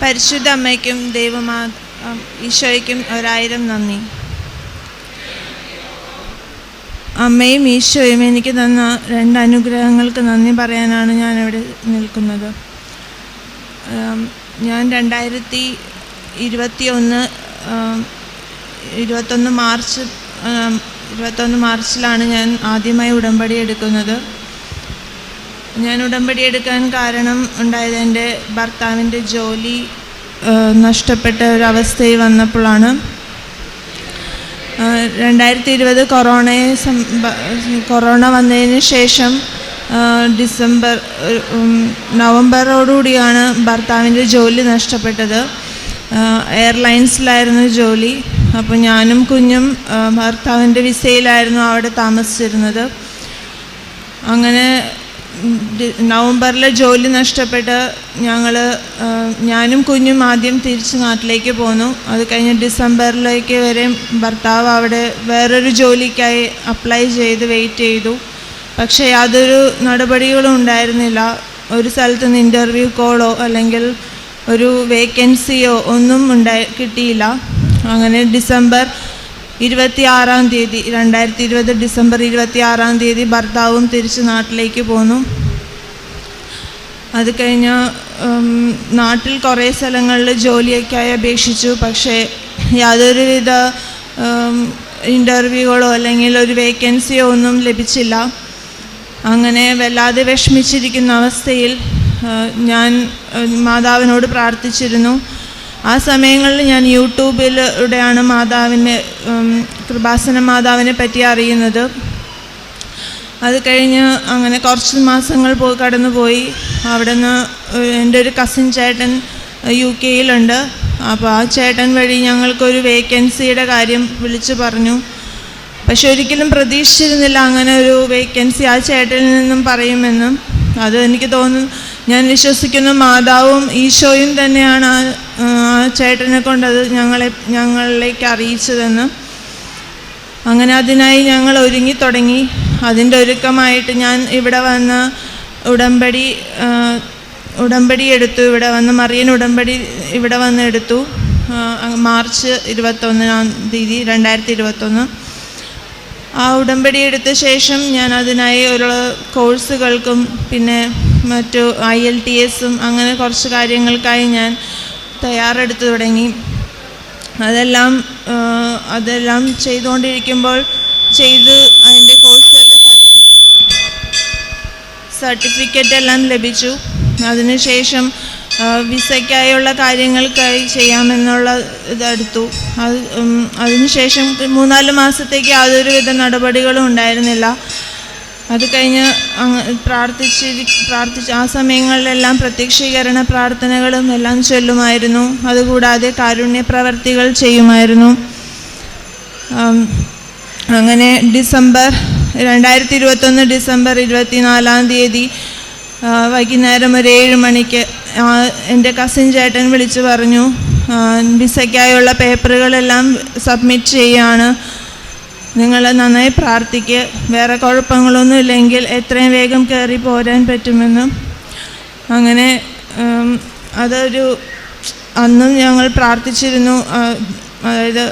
പരിശുദ്ധ അമ്മയ്ക്കും ദൈവമാ ഈശോയ്ക്കും ഒരായിരം നന്ദി. അമ്മയും ഈശോയും എനിക്ക് തന്ന രണ്ട് അനുഗ്രഹങ്ങൾക്ക് നന്ദി പറയാനാണ് ഞാൻ ഇവിടെ നിൽക്കുന്നത് ഞാൻ രണ്ടായിരത്തി ഇരുപത്തി ഒന്ന് ഇരുപത്തൊന്ന് മാർച്ച് ഇരുപത്തൊന്ന് മാർച്ചിലാണ് ഞാൻ ആദ്യമായി ഉടമ്പടി എടുക്കുന്നത്. ഞാൻ ഉടമ്പടി എടുക്കാൻ കാരണം ഉണ്ടായത് എന്റെ ഭർത്താവിന്റെ ജോലി നഷ്ടപ്പെട്ട ഒരവസ്ഥയിൽ വന്നപ്പോഴാണ്. രണ്ടായിരത്തി ഇരുപത് കൊറോണയെ കൊറോണ വന്നതിന് ശേഷം ഡിസംബർ നവംബറോടുകൂടിയാണ് ഭർത്താവിന്റെ ജോലി നഷ്ടപ്പെട്ടത്. എയർലൈൻസിലായിരുന്നു ജോലി. അപ്പോൾ ഞാനും കുഞ്ഞും ഭർത്താവിന്റെ വിസയിലായിരുന്നു അവിടെ താമസിച്ചിരുന്നത്. അങ്ങനെ നവംബറിൽ ജോലി നഷ്ടപ്പെട്ട് ഞങ്ങൾ ഞാനും കുഞ്ഞും ആദ്യം തിരിച്ച് നാട്ടിലേക്ക് പോന്നു. അത് കഴിഞ്ഞ് ഡിസംബറിലേക്ക് വരെ ഭർത്താവ് അവിടെ വേറൊരു ജോലിക്കായി അപ്ലൈ ചെയ്ത് വെയിറ്റ് ചെയ്തു. പക്ഷേ യാതൊരു നടപടികളും ഉണ്ടായിരുന്നില്ല. ഒരു സ്ഥലത്ത് നിന്ന് ഇന്റർവ്യൂ കോളോ അല്ലെങ്കിൽ ഒരു വേക്കൻസിയോ ഒന്നും ഉണ്ടായി കിട്ടിയില്ല. അങ്ങനെ ഡിസംബർ ഇരുപത്തി ആറാം തീയതി രണ്ടായിരത്തി ഇരുപത് ഡിസംബർ ഇരുപത്തി ആറാം തീയതി ഭർത്താവും തിരിച്ച് നാട്ടിലേക്ക് പോന്നു. അത് കഴിഞ്ഞ് നാട്ടിൽ കുറേ സ്ഥലങ്ങളിൽ ജോലിയൊക്കെയായി അപേക്ഷിച്ചു. പക്ഷേ യാതൊരുവിധ ഇന്റർവ്യൂകളോ അല്ലെങ്കിൽ ഒരു വേക്കൻസിയോ ഒന്നും ലഭിച്ചില്ല. അങ്ങനെ വല്ലാതെ വിഷമിച്ചിരിക്കുന്ന അവസ്ഥയിൽ ഞാൻ മാതാവിനോട് പ്രാർത്ഥിച്ചിരുന്നു. ആ സമയങ്ങളിൽ ഞാൻ യൂട്യൂബിലൂടെയാണ് മാതാവിനെ കൃപാസന മാതാവിനെ പറ്റി അറിയുന്നത്. അത് കഴിഞ്ഞ് അങ്ങനെ കുറച്ച് മാസങ്ങൾ പോയി കടന്നുപോയി. അവിടെ നിന്ന് എന്റെ ഒരു കസിൻ ചേട്ടൻ യു കെയിലുണ്ട്. അപ്പോൾ ആ ചേട്ടൻ വഴി ഞങ്ങൾക്കൊരു വേക്കൻസിയുടെ കാര്യം വിളിച്ചു പറഞ്ഞു. പക്ഷെ ഒരിക്കലും പ്രതീക്ഷിച്ചിരുന്നില്ല അങ്ങനെ ഒരു വേക്കൻസി ആ ചേട്ടനിൽ നിന്നും പറയുമെന്നും. അത് എനിക്ക് തോന്നുന്നു ഞാൻ വിശ്വസിക്കുന്ന മാതാവും ഈശോയും തന്നെയാണ് ചേട്ടനെ കൊണ്ടത് ഞങ്ങളെ ഞങ്ങളിലേക്ക് അറിയിച്ചതെന്ന് അങ്ങനെ അതിനായി ഞങ്ങൾ ഒരുങ്ങി തുടങ്ങി. അതിന്റെ ഒരുക്കമായിട്ട് ഞാൻ ഇവിടെ വന്ന് ഉടമ്പടി ഉടമ്പടി എടുത്തു. ഇവിടെ വന്ന് മറിയൻ ഉടമ്പടി ഇവിടെ വന്ന് എടുത്തു. മാർച്ച് ഇരുപത്തൊന്നാം തീയതി രണ്ടായിരത്തി ഇരുപത്തൊന്ന് ആ ഉടമ്പടി എടുത്ത ശേഷം ഞാൻ അതിനായി ഒരു കോഴ്സുകൾക്കും പിന്നെ മറ്റു ഐ എൽ ടി എസും അങ്ങനെ കുറച്ച് കാര്യങ്ങൾക്കായി ഞാൻ തയ്യാറെടുത്ത് തുടങ്ങി. അതെല്ലാം അതെല്ലാം ചെയ്തുകൊണ്ടിരിക്കുമ്പോൾ ചെയ്ത് അതിന്റെ കോഴ്സുകളുടെ സർട്ടിഫിക്കറ്റ് എല്ലാം ലഭിച്ചു. അതിനുശേഷം വിസയ്ക്കായുള്ള കാര്യങ്ങൾക്കായി ചെയ്യാമെന്നുള്ള ഇതെടുത്തു. അത് അതിനുശേഷം മൂന്നാൽ മാസത്തേക്ക് യാതൊരുവിധ നടപടികളും ഉണ്ടായിരുന്നില്ല. അത് കഴിഞ്ഞ് പ്രാർത്ഥിച്ച് പ്രാർത്ഥിച്ച് ആ സമയങ്ങളിലെല്ലാം പ്രത്യക്ഷീകരണ പ്രാർത്ഥനകളും എല്ലാം ചൊല്ലുമായിരുന്നു. അതുകൂടാതെ കാരുണ്യ പ്രവർത്തികൾ ചെയ്യുമായിരുന്നു അങ്ങനെ ഡിസംബർ രണ്ടായിരത്തി ഇരുപത്തൊന്ന് ഡിസംബർ ഇരുപത്തിനാലാം തീയതി വൈകുന്നേരം ഒരു ഏഴ് മണിക്ക് എന്റെ കസിൻ ചേട്ടൻ വിളിച്ചു പറഞ്ഞു വിസയ്ക്കായുള്ള പേപ്പറുകളെല്ലാം സബ്മിറ്റ് ചെയ്യുകയാണ് നിങ്ങൾ നന്നായി പ്രാർത്ഥിക്കുക വേറെ കുഴപ്പങ്ങളൊന്നും ഇല്ലെങ്കിൽ എത്രയും വേഗം കയറി പോരാൻ പറ്റുമെന്നും. അങ്ങനെ അതൊരു അന്നും ഞങ്ങൾ പ്രാർത്ഥിച്ചിരുന്നു. അതായത്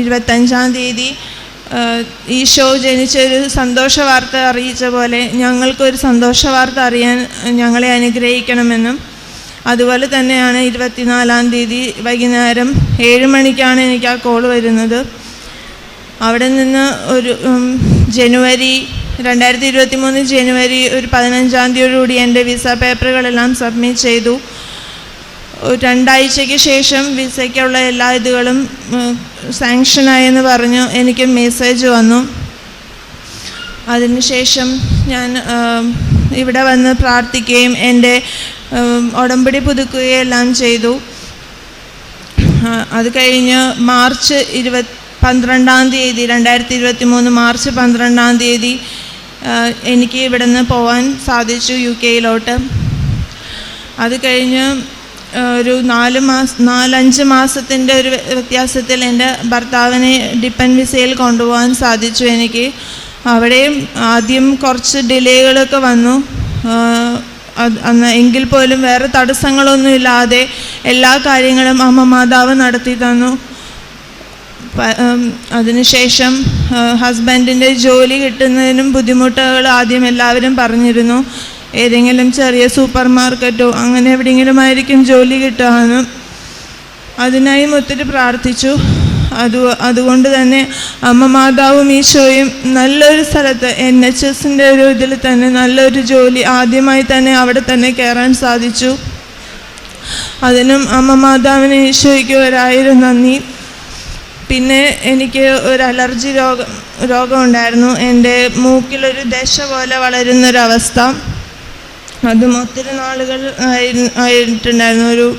ഇരുപത്തഞ്ചാം തീയതി ഈശോ ജനിച്ചൊരു സന്തോഷ വാർത്ത അറിയിച്ച പോലെ ഞങ്ങൾക്കൊരു സന്തോഷ വാർത്ത അറിയാൻ ഞങ്ങളെ അനുഗ്രഹിക്കണമെന്നും. അതുപോലെ തന്നെയാണ് ഇരുപത്തിനാലാം തീയതി വൈകുന്നേരം ഏഴ് മണിക്കാണ് എനിക്ക് ആ കോൾ വരുന്നത്. അവിടെ നിന്ന് ഒരു ജനുവരി രണ്ടായിരത്തി ഇരുപത്തി മൂന്ന് ജനുവരി ഒരു പതിനഞ്ചാം തീയതിയോടുകൂടി എന്റെ വിസ പേപ്പറുകളെല്ലാം സബ്മിറ്റ് ചെയ്തു. രണ്ടാഴ്ചയ്ക്ക് ശേഷം വിസയ്ക്കുള്ള എല്ലാ ഇതുകളും സാങ്ഷനായെന്ന് പറഞ്ഞു എനിക്ക് മെസ്സേജ് വന്നു. അതിനുശേഷം ഞാൻ ഇവിടെ വന്ന് പ്രാർത്ഥിക്കുകയും എന്റെ ഉടമ്പടി പുതുക്കുകയും എല്ലാം ചെയ്തു. അത് കഴിഞ്ഞ് മാർച്ച് ഇരുപത് പന്ത്രണ്ടാം തീയതി രണ്ടായിരത്തി ഇരുപത്തി മൂന്ന് മാർച്ച് പന്ത്രണ്ടാം തീയതി എനിക്ക് ഇവിടെ നിന്ന് പോകാൻ സാധിച്ചു യു കെയിലോട്ട്. അത് കഴിഞ്ഞ് ഒരു നാല് മാസ നാലഞ്ച് മാസത്തിന്റെ ഒരു വ്യ- വ്യത്യാസത്തിൽ എന്റെ ഭർത്താവിനെ ഡിപ്പൻ വിസയിൽ കൊണ്ടുപോകാൻ സാധിച്ചു എനിക്ക്. അവിടെയും ആദ്യം കുറച്ച് ഡിലേകളൊക്കെ വന്നു. എങ്കിൽ പോലും വേറെ തടസ്സങ്ങളൊന്നുമില്ലാതെ എല്ലാ കാര്യങ്ങളും അമ്മ മാതാവ് നടത്തി തന്നു. അതിനുശേഷം ഹസ്ബൻഡിന്റെ ജോലി കിട്ടുന്നതിനും ബുദ്ധിമുട്ടുകൾ ആദ്യം എല്ലാവരും പറഞ്ഞിരുന്നു. ഏതെങ്കിലും ചെറിയ സൂപ്പർ മാർക്കറ്റോ അങ്ങനെ എവിടെയെങ്കിലും ആയിരിക്കും ജോലി കിട്ടുകയെന്ന് അതിനായും ഒത്തിരി പ്രാർത്ഥിച്ചു. അത് അതുകൊണ്ട് തന്നെ അമ്മ മാതാവും ഈശോയും നല്ലൊരു സ്ഥലത്ത് എൻ എച്ച് എസിന്റെ ഒരു ഇതിൽ തന്നെ നല്ലൊരു ജോലി ആദ്യമായി തന്നെ അവിടെ തന്നെ കയറാൻ സാധിച്ചു. അതിനും അമ്മ മാതാവിന് ഈശോയ്ക്ക് ഒരായിരം നന്ദി. പിന്നെ എനിക്ക് ഒരു അലർജി രോഗം രോഗമുണ്ടായിരുന്നു. എന്റെ മൂക്കിലൊരു ദശ പോലെ വളരുന്നൊരവസ്ഥ. അതും ഒത്തിരി നാളുകൾ ആയി- ആയിട്ടുണ്ടായിരുന്നു. ഒരു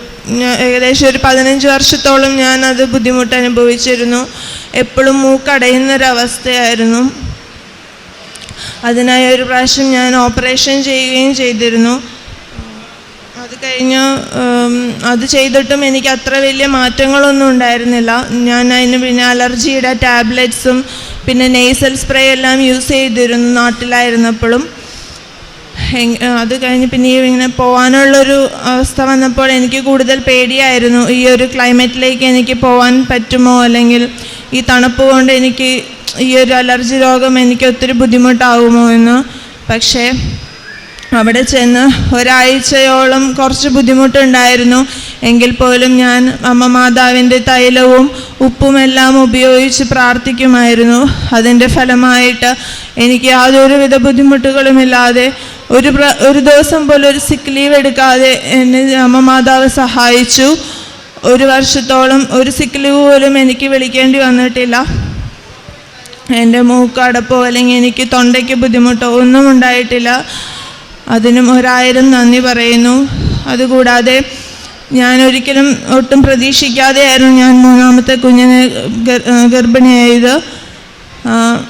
ഏകദേശം ഒരു പതിനഞ്ച് വർഷത്തോളം ഞാൻ അത് ബുദ്ധിമുട്ട് അനുഭവിച്ചിരുന്നു എപ്പോഴും മൂക്കടയുന്നൊരവസ്ഥയായിരുന്നു. അതിനായി ഒരു പ്രാവശ്യം ഞാൻ ഓപ്പറേഷൻ ചെയ്യുകയും ചെയ്തിരുന്നു. അത് കഴിഞ്ഞ് അത് ചെയ്തിട്ടും എനിക്ക് അത്ര വലിയ മാറ്റങ്ങളൊന്നും ഉണ്ടായിരുന്നില്ല. ഞാൻ അതിന് പിന്നെ അലർജിയുടെ ടാബ്ലറ്റ്സും പിന്നെ നെയ്സൽ സ്പ്രേ എല്ലാം യൂസ് ചെയ്തിരുന്നു നാട്ടിലായിരുന്നപ്പോഴും. അത് കഴിഞ്ഞ് പിന്നെ ഇങ്ങനെ പോകാനുള്ളൊരു അവസ്ഥ വന്നപ്പോൾ എനിക്ക് കൂടുതൽ പേടിയായിരുന്നു. ഈ ഒരു ക്ലൈമറ്റിലേക്ക് എനിക്ക് പോകാൻ പറ്റുമോ? അല്ലെങ്കിൽ ഈ തണുപ്പ് കൊണ്ട് എനിക്ക് ഈ ഒരു അലർജി രോഗം എനിക്ക് ഒത്തിരി ബുദ്ധിമുട്ടാകുമോ എന്ന്. പക്ഷേ അവിടെ ചെന്ന് ഒരാഴ്ചയോളം കുറച്ച് ബുദ്ധിമുട്ടുണ്ടായിരുന്നു. എങ്കിൽ പോലും ഞാൻ അമ്മ മാതാവിന്റെ തൈലവും ഉപ്പുമെല്ലാം ഉപയോഗിച്ച് പ്രാർത്ഥിക്കുമായിരുന്നു. അതിന്റെ ഫലമായിട്ട് എനിക്ക് യാതൊരുവിധ ബുദ്ധിമുട്ടുകളുമില്ലാതെ ഒരു ഒരു ദിവസം പോലും ഒരു സിക്ക് ലീവ് എടുക്കാതെ എന്നെ അമ്മ മാതാവ് സഹായിച്ചു. ഒരു വർഷത്തോളം ഒരു സിക്ക് ലീവ് പോലും എനിക്ക് വിളിക്കേണ്ടി വന്നിട്ടില്ല. എന്റെ മൂക്കടപ്പോ അല്ലെങ്കിൽ എനിക്ക് തൊണ്ടയ്ക്ക് ബുദ്ധിമുട്ടോ ഒന്നും ഉണ്ടായിട്ടില്ല. അതിനും ഒരായിരം നന്ദി പറയുന്നു. അതുകൂടാതെ ഞാൻ ഒരിക്കലും ഒട്ടും പ്രതീക്ഷിക്കാതെയായിരുന്നു ഞാൻ മൂന്നാമത്തെ കുഞ്ഞിനെ ഗർഭിണിയായത്.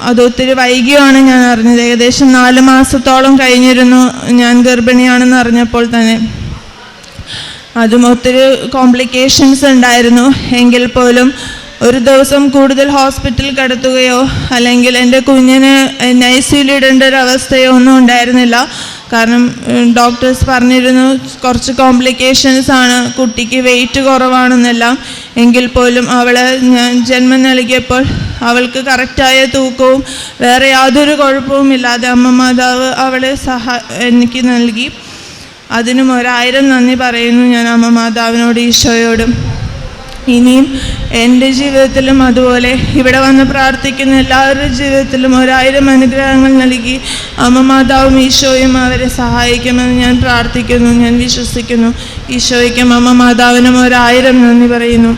അത് ഒത്തിരി വൈകിയാണ് ഞാൻ അറിഞ്ഞത്. ഏകദേശം നാല് മാസത്തോളം കഴിഞ്ഞിരുന്നു ഞാൻ ഗർഭിണിയാണെന്ന് അറിഞ്ഞപ്പോൾ തന്നെ. അതും ഒത്തിരി കോംപ്ലിക്കേഷൻസ് ഉണ്ടായിരുന്നു. എങ്കിൽ പോലും ഒരു ദിവസം കൂടുതൽ ഹോസ്പിറ്റലിൽ കിടത്തുകയോ അല്ലെങ്കിൽ എന്റെ കുഞ്ഞിന് ഐ സിയിൽ ഇടേണ്ട ഒരു അവസ്ഥയോ ഒന്നും ഉണ്ടായിരുന്നില്ല. കാരണം ഡോക്ടേഴ്സ് പറഞ്ഞിരുന്നു കുറച്ച് കോംപ്ലിക്കേഷൻസ് ആണ് കുട്ടിക്ക് വെയിറ്റ് കുറവാണെന്നെല്ലാം. എങ്കിൽ പോലും അവളെ ഞാൻ ജന്മം നൽകിയപ്പോൾ അവൾക്ക് കറക്റ്റായ തൂക്കവും വേറെ യാതൊരു കുഴപ്പവും ഇല്ലാതെ അമ്മ മാതാവ് അവളെ സഹ എനിക്ക് നൽകി. അതിനും ഒരായിരം നന്ദി പറയുന്നു ഞാൻ അമ്മ മാതാവിനോട് ഈശോയോടും. ഇനിയും എന്റെ ജീവിതത്തിലും അതുപോലെ ഇവിടെ വന്ന് പ്രാർത്ഥിക്കുന്ന എല്ലാവരുടെ ജീവിതത്തിലും ഒരായിരം അനുഗ്രഹങ്ങൾ നൽകി അമ്മ മാതാവും ഈശോയും അവരെ സഹായിക്കുമെന്ന് ഞാൻ പ്രാർത്ഥിക്കുന്നു ഞാൻ വിശ്വസിക്കുന്നു. ഈശോയ്ക്കും അമ്മ മാതാവിനും ഒരായിരം നന്ദി പറയുന്നു.